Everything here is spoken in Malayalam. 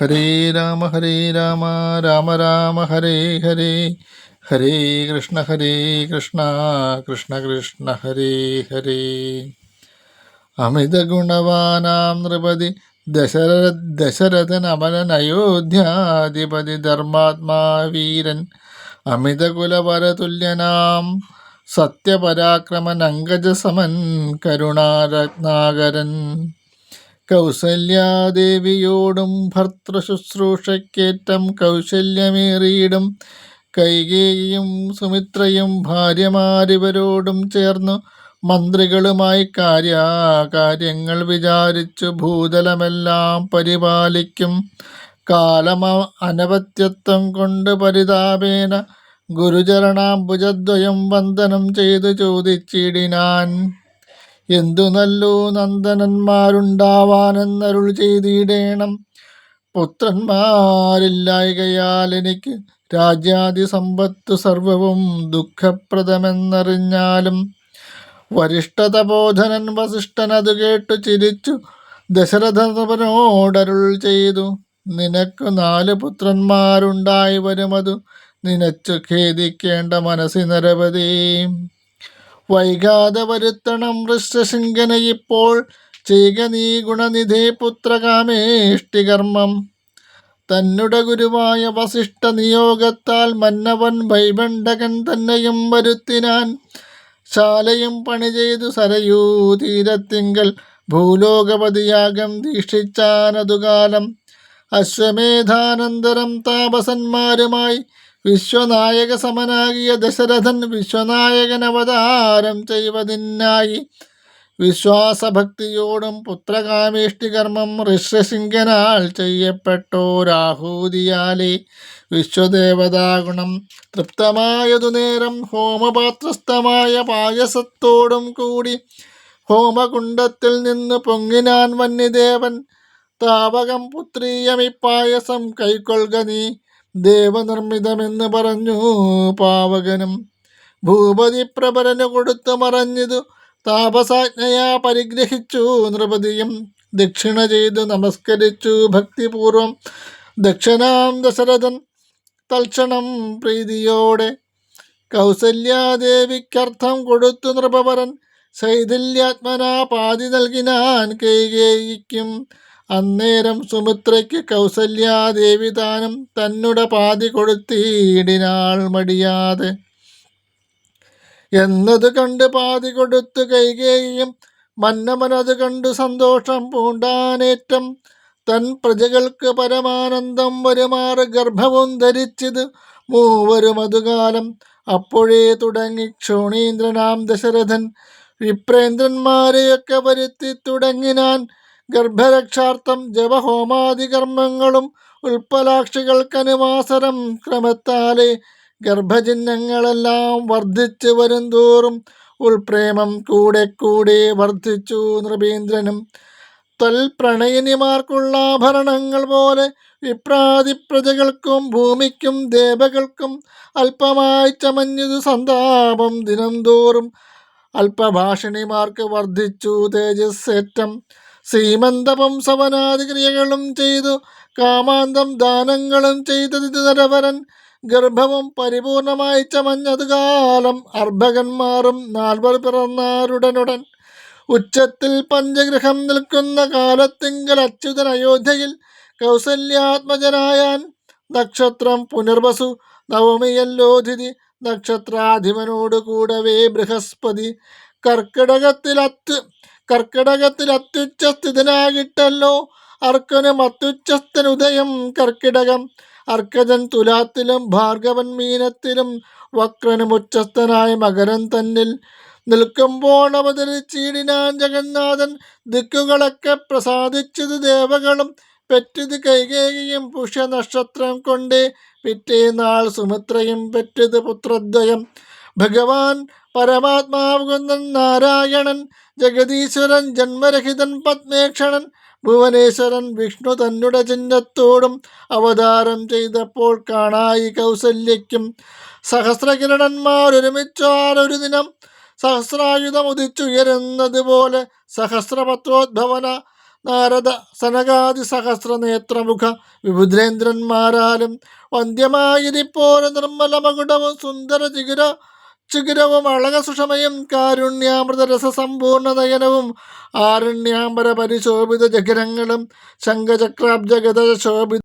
ഹരേ രാമ ഹരേ രാമ രാമ രാമ ഹരേ ഹരേ. ഹരേ കൃഷ്ണ ഹരേ കൃഷ്ണ കൃഷ്ണ കൃഷ്ണ ഹരേ ഹരേ. അമിത ഗുണവാനാം നൃപതി ദശരഥ ദശരഥൻ അമലൻ അയോധ്യാധിപതി ധർമാത്മാ വീരൻ. അമിത കുലപരതുല്യനാം സത്യപരാക്രമൻ അങ്കജസമൻ കരുണാരത്നാകരൻ. കൗസല്യാദേവിയോടും ഭർത്തൃശുശ്രൂഷയ്ക്കേറ്റം കൗശല്യമേറിയിടും. കൈകേയും സുമിത്രയും ഭാര്യമാരിവരോടും ചേർന്നു മന്ത്രികളുമായി കാര്യാകാര്യങ്ങൾ വിചാരിച്ചു ഭൂതലമെല്ലാം പരിപാലിക്കും. കാലമ അനവത്യത്വം കൊണ്ട് പരിതാപേന ഗുരുചരണാംബുജദ്വയം വന്ദനം ചെയ്തു ചോദിച്ചിടിനാൻ. എന്തു നല്ലു നന്ദനന്മാരുണ്ടാവാനെന്നരുൾ ചെയ്തിടേണം. പുത്രന്മാരില്ലായകയാൽ എനിക്ക് രാജ്യാദി സമ്പത്ത് സർവവും ദുഃഖപ്രദമെന്നറിഞ്ഞാലും വരിഷ്ഠതബോധനൻ വസിഷ്ഠൻ അത് കേട്ടു ചിരിച്ചു ദശരഥനോടരുൾ ചെയ്തു. നിനക്ക് നാല് പുത്രന്മാരുണ്ടായി വരുമതു നിനച്ചു ഖേദിക്കേണ്ട മനസ്സി നിരവധി വൈകാതെ വരുത്തണം ഋഷ്യശൃംഖന ഇപ്പോൾ. ചെയ്യുക നീ ഗുണനിധി പുത്രകാമേഷ്ടികർമ്മം. തന്നുട ഗുരുവായ വസിഷ്ഠ നിയോഗത്താൽ മന്നവൻ വൈബണ്ഡകൻ തന്നെയും വരുത്തിനാൻ. ശാലയും പണി ചെയ്തു സരയൂ തീരത്തിങ്കൽ. ഭൂലോകപതിയാകം ദീക്ഷിച്ചാനതുകാലം. അശ്വമേധാനന്തരം താപസന്മാരുമായി വിശ്വനായക സമനാകിയ ദശരഥൻ വിശ്വനായകൻ അവതാരം ചെയ്വതിനായി വിശ്വാസഭക്തിയോടും പുത്രകാമേഷ്ടി കർമ്മം ഋഷ്യസിംഗനാൽ ചെയ്യപ്പെട്ടോരാഹൂതിയാലേ വിശ്വദേവതാഗുണം തൃപ്തമായതു നേരം ഹോമപാത്രസ്ഥമായ പായസത്തോടും കൂടി ഹോമകുണ്ടത്തിൽ നിന്ന് പൊങ്ങിനാൻ വന്നിദേവൻ താവകം പുത്രീയമിപ്പായസം കൈക്കൊള്ളുക നീ. ദേവനിർമ്മിതമെന്ന് പറഞ്ഞു. പാവകനും ഭൂപതി പ്രഭരന് കൊടുത്തു മറഞ്ഞതു. താപസാജ്ഞയാ പരിഗ്രഹിച്ചു. നൃപതിയും ദക്ഷിണ ചെയ്തു നമസ്കരിച്ചു. ഭക്തിപൂർവം ദക്ഷിണാം ദശരഥൻ തൽക്ഷണം പ്രീതിയോടെ കൗസല്യാദേവിക്കർത്ഥം കൊടുത്തു നൃപവരൻ. ശൈഥില്യാത്മനാ പാതി നൽകിനാൻ കൈകേയിക്കും. അന്നേരം സുമിത്രയ്ക്ക് കൗസല്യാദേവി താനും തന്നുടെ പാതി കൊടുത്തിടിനാൾ മടിയാതെ. എന്നത് കണ്ട് പാതി കൊടുത്തു കൈകേയും മന്നമനത് കണ്ടു സന്തോഷം പൂണ്ടാനേറ്റം. തൻ പ്രജകൾക്ക് പരമാനന്ദം വരുമാർ ഗർഭവും ധരിച്ചത് മൂവരും അതുകാലം. അപ്പോഴേ തുടങ്ങി ക്ഷോണീന്ദ്രനാം ദശരഥൻ. വിപ്രേന്ദ്രന്മാരെയൊക്കെ വരുത്തി തുടങ്ങിനാൻ ഗർഭരക്ഷാർത്ഥം ജപഹോമാദികർമ്മങ്ങളും ഉൽപ്പലാക്ഷികൾക്കനുമാസരം ക്രമത്താലെ ഗർഭചിഹ്നങ്ങളെല്ലാം വർദ്ധിച്ചു വരുംതോറും ഉൾപ്രേമം കൂടെ കൂടെ വർദ്ധിച്ചു. നൃപീന്ദ്രനും തൽപ്രണയിനിമാർക്കുള്ള ആഭരണങ്ങൾ പോലെ വിപ്രാതി പ്രജകൾക്കും ഭൂമിക്കും ദേവകൾക്കും അല്പമായി ചമഞ്ഞതു സന്താപം ദിനം തോറും അല്പഭാഷിണിമാർക്ക് വർദ്ധിച്ചു തേജസ്സേറ്റം. സീമന്തപം സവനാദി ക്രിയകളും ചെയ്തു. കാമാന്തം ദാനങ്ങളും ചെയ്തത് നരവരൻ ഗർഭവും പരിപൂർണമായി ചമഞ്ഞത് കാലം അർഭകന്മാരും നാൽവർ പിറന്നാരുടനുടൻ. ഉച്ചത്തിൽ പഞ്ചഗ്രഹം നിൽക്കുന്ന കാലത്തിങ്കൽ അച്യുതൻ അയോധ്യയിൽ കൗസല്യാത്മജനായാൻ. നക്ഷത്രം പുനർവസു. നവമിയല്ലോധിതി നക്ഷത്രാധിപനോട് കൂടവേ ബൃഹസ്പതി. കർക്കിടകത്തിൽ അത്യ കർക്കിടകത്തിൽ അത്യുച്ചസ്ഥിതനാകിട്ടല്ലോ. അർക്കനും അത്യുച്ചസ്ഥനുദയം കർക്കിടകം. അർക്കജൻ തുലാത്തിലും ഭാർഗവൻ മീനത്തിലും വക്രനും ഉച്ചസ്ഥനായ മകരൻ തന്നിൽ നിൽക്കുമ്പോൾ അവതരിച്ചീടിനാൻ ജഗന്നാഥൻ ദിക്കുകളൊക്കെ പ്രസാദിച്ചത് ദേവകളും പെറ്റത് കൈകേകിയും പുഷ്യനക്ഷത്രം കൊണ്ട് പിറ്റേനാൾ സുമിത്രയും പെറ്റത് പുത്രദ്വയം. ഭഗവാൻ പരമാത്മാവുകുന്നൻ നാരായണൻ ജഗദീശ്വരൻ ജന്മരഹിതൻ പത്മേക്ഷണൻ ഭുവനേശ്വരൻ വിഷ്ണു തന്നുടെ ചിഹ്നത്തോടും അവതാരം ചെയ്തപ്പോൾ കാണായി കൗസല്യയ്ക്കും. സഹസ്രകിരണന്മാരൊരുമിച്ചാലൊരു ദിനം സഹസ്രായുധം ഉദിച്ചുയരുന്നതുപോലെ സഹസ്രപത്രോദ്ഭവന നാരദ സനകാദി സഹസ്രനേത്രമുഖ വിഭുദ്രേന്ദ്രന്മാരാലും വന്ധ്യമായിരിപ്പോര നിർമ്മല മകുടവും സുന്ദര ചിഗുര ചിഗുരവും അളക സുഷമയും കാരുണ്യാമൃത രസസമ്പൂർണ നയനവും ആരണ്യാംബര പരിശോഭിത ജഗരങ്ങളും ശംഖചക്രാബ്ജഗത ശോഭിത